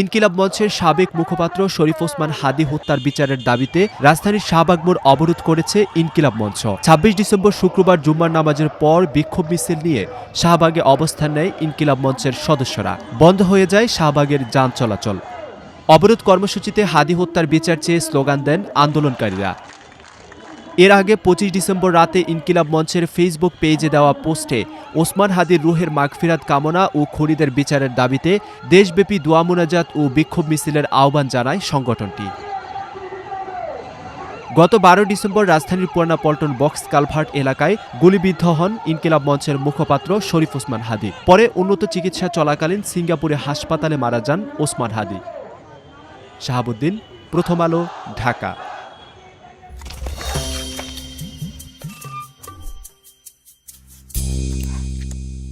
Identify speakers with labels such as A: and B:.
A: ইনকিলাব মঞ্চের সাবেক মুখপাত্র শরীফ ওসমান হাদি হত্যার বিচারের দাবিতে রাজধানীর শাহবাগ মোড় অবরোধ করেছে ইনকিলাব মঞ্চ। ছাব্বিশ ডিসেম্বর শুক্রবার জুম্মার নামাজের পর বিক্ষোভ মিছিল নিয়ে শাহবাগে অবস্থান নেয় ইনকিলাব মঞ্চের সদস্যরা। বন্ধ হয়ে যায় শাহবাগের যান চলাচল। অবরোধ কর্মসূচিতে হাদি হত্যার বিচার চেয়ে স্লোগান দেন আন্দোলনকারীরা। এর আগে পঁচিশ ডিসেম্বর রাতে ইনকিলাব মঞ্চের ফেসবুক পেজে দেওয়া পোস্টে ওসমান হাদির রুহের মাগফিরাত কামনা ও খরিদের বিচারের দাবিতে দেশব্যাপী দোয়া মোনাজাত ও বিক্ষোভ মিছিলের আহ্বান জানায় সংগঠনটি। গত বারো ডিসেম্বর রাজধানীর পুরানা পল্টন বক্স কালভার্ট এলাকায় গুলিবিদ্ধ হন ইনকিলাব মঞ্চের মুখপাত্র শরীফ ওসমান হাদি। পরে উন্নত চিকিৎসা চলাকালীন সিঙ্গাপুরে হাসপাতালে মারা যান ওসমান হাদি। শাহাবুদ্দিন, প্রথম আলো, ঢাকা।